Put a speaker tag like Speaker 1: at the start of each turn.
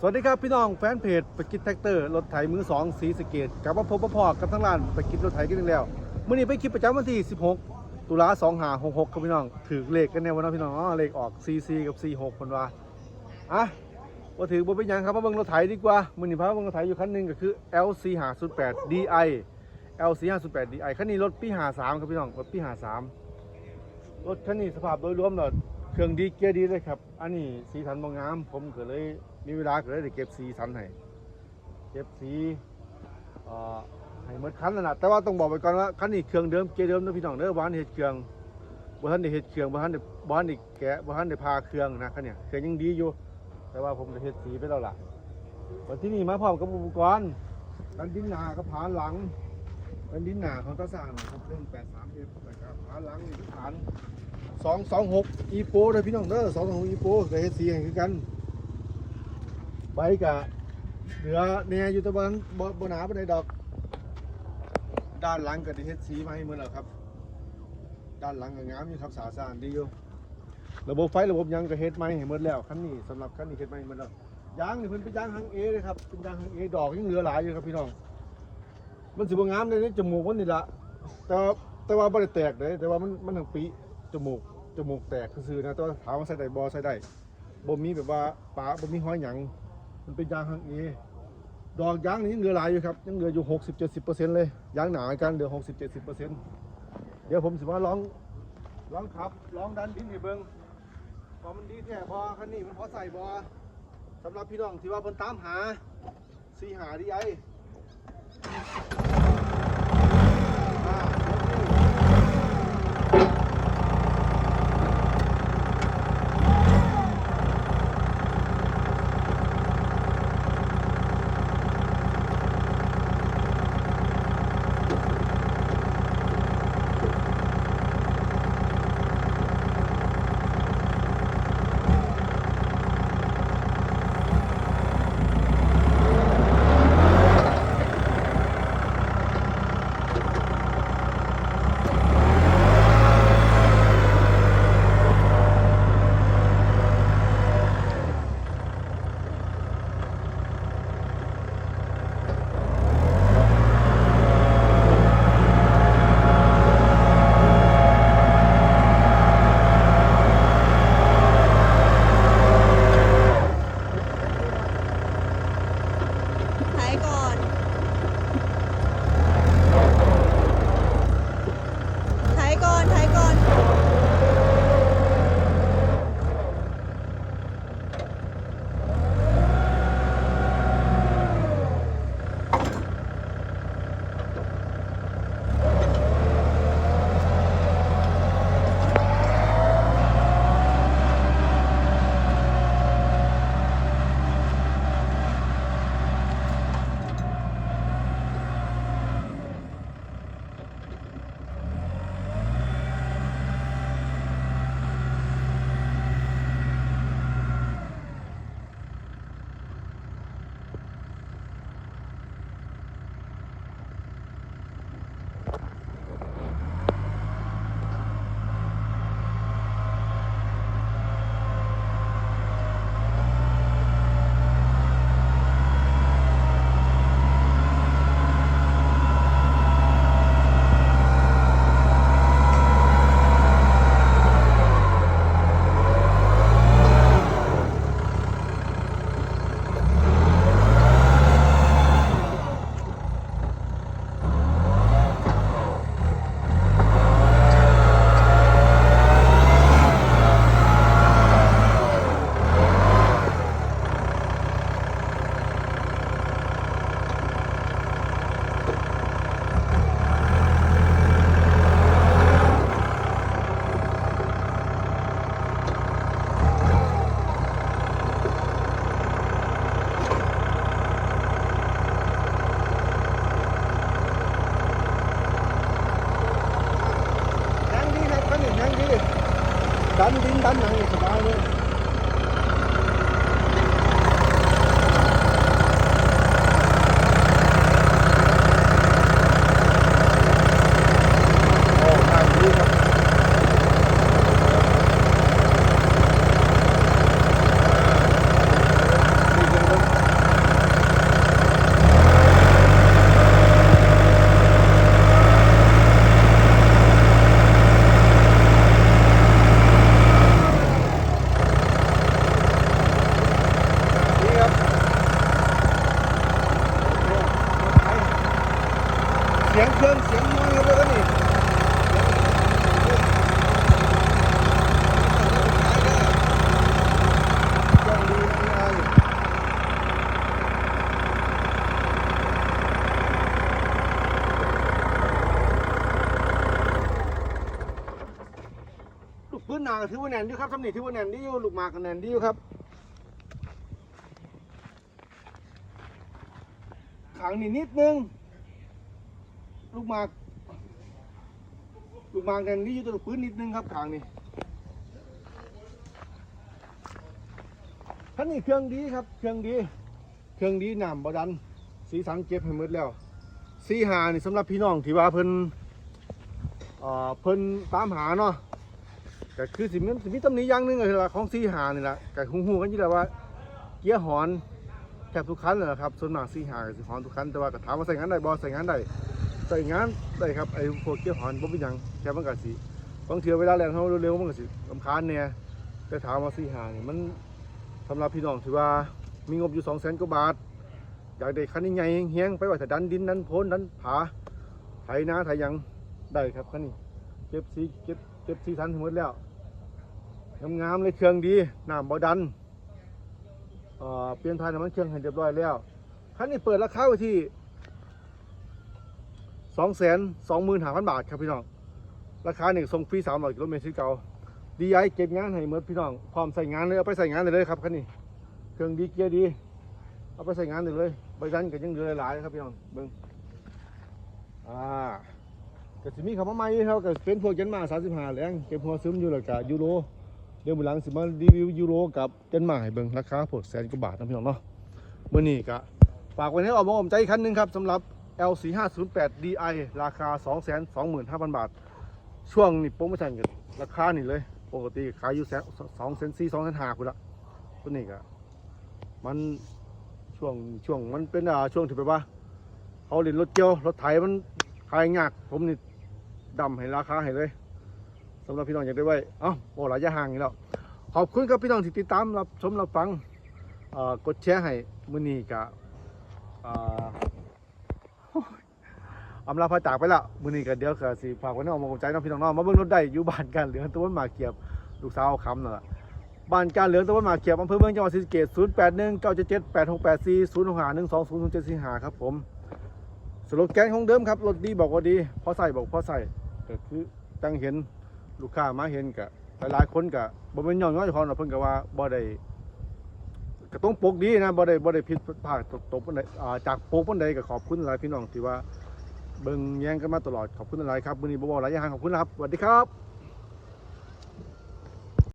Speaker 1: สวัสดีครับพี่น้องแฟนเพจไปกินแท็กเตอร์รถไถมือสองสีสเกตกลับมาพบพ่อกับทั้งร้านไปกินรถไถกันอีกแล้วมื่อนี้ไปคลิปประจำวันที่ 16 ตุลา2 5 6 6ครับพี่น้องถือเลขกันแน่วันนั้นพี่น้องอ๋อเลขออก CC กับ 46คนว่าอะว่าถือบ่เป็นหยังครับมาเบิ่งรถไถดีกว่ามื่อนี้พามาเบิ่งรถไถอยู่คันหนึงก็คือ LC 508 DI LC 508 DI คันนี้รถปี53ครับพี่น้องรถปี53รถคันนี้สภาพโดยรวมแล้วเครื่องดีเกียร์ดีเลยครับอันนี้สีสันบ่งามผมก็เลย มีเวลาก็เลยได้เก็บสีสันให้เก็บสีให้หมดคันนั่นแหละแต่ว่าต้องบอกไว้ก่อนว่าคันนี้เครื่องเดิมเกียร์เดิมนะพี่น้องเด้อบ้านเฮ็ดเครื่องบ้านเฮ็ดเครื่องบ้านได้บ้านแกะบ้านได้พาเครื่องนะคันนี้เครื่องยังดีอยู่ แต่ว่าผมได้เฮ็ดสีไปแล้วล่ะวันที่นี่มาพร้อมกับอุปกรณ์กันดินหนากับผานหลังกันดินหนาของตาสางนะครับเรื่อง83 f นะครับผานหลังนี่ผาน226 e pro เด้อพี่น้องเด้อ226 e pro ก็เฮ็ดสีให้คือกัน ใบกะเหลือเนี่ยอยู่แตะวันบ่บ่หนาบ่ได้ดอก ด้านหลังก็ได้เฮ็ดสีมาให้หมดแล้วครับ ด้านหลังก็งามอยู่ครับสาสานดีอยู่ระบบไฟระบบหยังก็เฮ็ดใหม่ให้หมดแล้วคันนี้สำหรับคันนี้เฮ็ดใหม่ให้หมดแล้วยางนี่เพิ่นเป็นยางหางเอเลยครับเป็นยางหางเอดอกยังเหลือหลายอยู่ครับพี่น้อง มันสิบ่งามเลยในจมูกมันนี่ละแต่ว่าแต่ว่าบ่ได้แตกเลยแต่ว่ามันมันทั้งปีจมูกจมูกแตกซื่อๆนะแต่ว่าถามว่าใส่ได้บ่ใส่ได้บ่มีแบบว่าปาบ่มีห้อยหยัง มันเป็นยางหางเอดอกยางนี้ยังเหลือหลายอยู่ครับยังเหลืออยู่หกสิบเจ็ดสิบเปอร์เซ็นต์เลยยางหนากันเหลือหกสิบเจ็ดสิบเปอร์เซ็นต์เดี๋ยวผมสิว่าลองลองขับลองดันดินให้เบิ้งพอมันดีแท้พอคันนี้มันพอใส่บอสำหรับพี่น้องที่ว่าเพิ่นตามหาสีหาดีไอ สียงเครื่องเสียงมวยครับเลยนี่เครื่องดีนะพี่ไอลูกปืนหนาก็ถือว่าแน่นอยู่ครับสำนีถือว่าแน่นดีอยู่ลูกหมากก็แน่นดีอยู่ครับขังนี่นิดนึง ลูกหมาก ลูกหมากแน่นดีอยู่ตัวลูกปืนนิดนึงครับขังนี่ท่านนี่เครื่องดีครับ เครื่องดี เครื่องดีน้ำบาดัน สีสันเก็บให้หมดแล้วสีหานี่สำหรับพี่น้องที่ว่าเพิ่นเอ่อเพิ่นตามหาเนาะก็คือสิมันสิมีตำหนิอย่างหนึงเลยละของสีหานี่ละก็ฮู้ๆกันอยู่แล้วว่า เกียร์หอน แทบทุกคันเลยนะครับ ส่วนมากสีหาสิหอนทุกคันแต่ว่าก็ถามว่าใส่งานได้บ่ใส่งานได้ ใส่งานได้ครับไอ้พวกเกียร์หอนบ่เป็นหยังแค่มันก็สิบางเทื่อเวลาแล่นเฮาเร็วๆมันก็สิรำคาญแหน่ยแต่ถามว่าสีหานี่มันสำหรับพี่น้องที่ว่ามีงบอยู่200,000กว่าบาท อยากได้คันใหญ่เฮียงไปว่าถ้าดันดินดันโพนดันผาไถนาไถยังได้ครับคันนี้เก็บสีเก็บเก็บสีสันทั้งหมดแล้วงามๆเลยเครื่องดีน้ำบ่ดันเปลี่ยนถ่ายน้ำมันเครื่องให้เรียบร้อยแล้วคันนี้เปิดราคาไว้ที่ สองแสนสองหมื่นห้าพันบาทครับพี่น้อง ราคาหนึ่งส่งฟรีสามร้อยกิโลเมตรที่เก่าดีไอเก็บงานให้เมื่อพี่น้อง พร้อมใส่งานเลย เอาไปใส่งานเลยเลยครับคันนี้ เครื่องดีเกียร์ดี เอาไปใส่งานเลย ใบดันก็ยังเหลือหลายๆครับพี่น้อง เบิ้งอ่าก็สิมีคำว่าใหม่เขาก็เป็นพวกยันมาสามสิบห้าแรงเก็บหัวซึมอยู่แล้วก็ยูโร เดี๋ยวบุหลังสิมารีวิวยูโรกับเจนมาให้เบิ่งราคาพวกแสนกว่าบาทนะพี่น้องเนาะเมื้อนี้ก็ฝากไว้ให้ออกมาอมใจอีกคันหนึงครับสำหรับ L4508 DI ราคา 225,000 บาท ช่วงนี้โปรโมชั่นกันราคานี่เลย ปกติขายอยู่แสนสองเซนสี่สองเซนห้าคุณละตัวนี้ก็มันช่วงช่วงมันเป็นอ่าช่วงที่แบบว่าเขาเล่นรถเกี่ยวรถไถมันขายยากผมนี่ดำให้ราคาให้เลยสำหรับพี่น้องอยากได้ไว้เอ้าโอ้หลายอยาห่างนี่แล้วขอบคุณครับพี่น้องที่ติดตามรับชมรับฟังอ่อกดแชร์ให้มือนี้กะ อำลาพาจากไปละมื้อนี้ก็เดี๋ยวก็สิฝากไว้ในอ้อมอกอ้อมใจน้องพี่น้องเนาะมาเบิ่งรถได้อยู่บ้านกันเหลืองตะวันหมากเกียบลูกสาวคำนั่นล่ะบ้านการเหลืองตะวันหมากเกียบอำเภอเมืองจังหวัดศรีสะเกษ081 977 8684 065 120ครับผมสโลแกนของเดิมครับรถดีบอกว่าดีพอใส่บอกพอใส่ก็คือจังเห็นลูกค้ามาเห็นกะหลายๆคนกะบ่เป็นย่องน้อยเจ้าของหรอกเพิ่นก็ว่าบ่ได้ก็ต้องปกดีนะบ่ได้บ่ได้ผิดพลาดตกตกปานใดอ่าจากปกปานใดก็ขอบคุณหลายพี่น้องที่ว่า เบิ่งแย่งกันมาตลอดขอบคุณหลายครับมื้อนี้บ่เว้าหลายอย่างขอบคุณนะครับสวัสดีครับ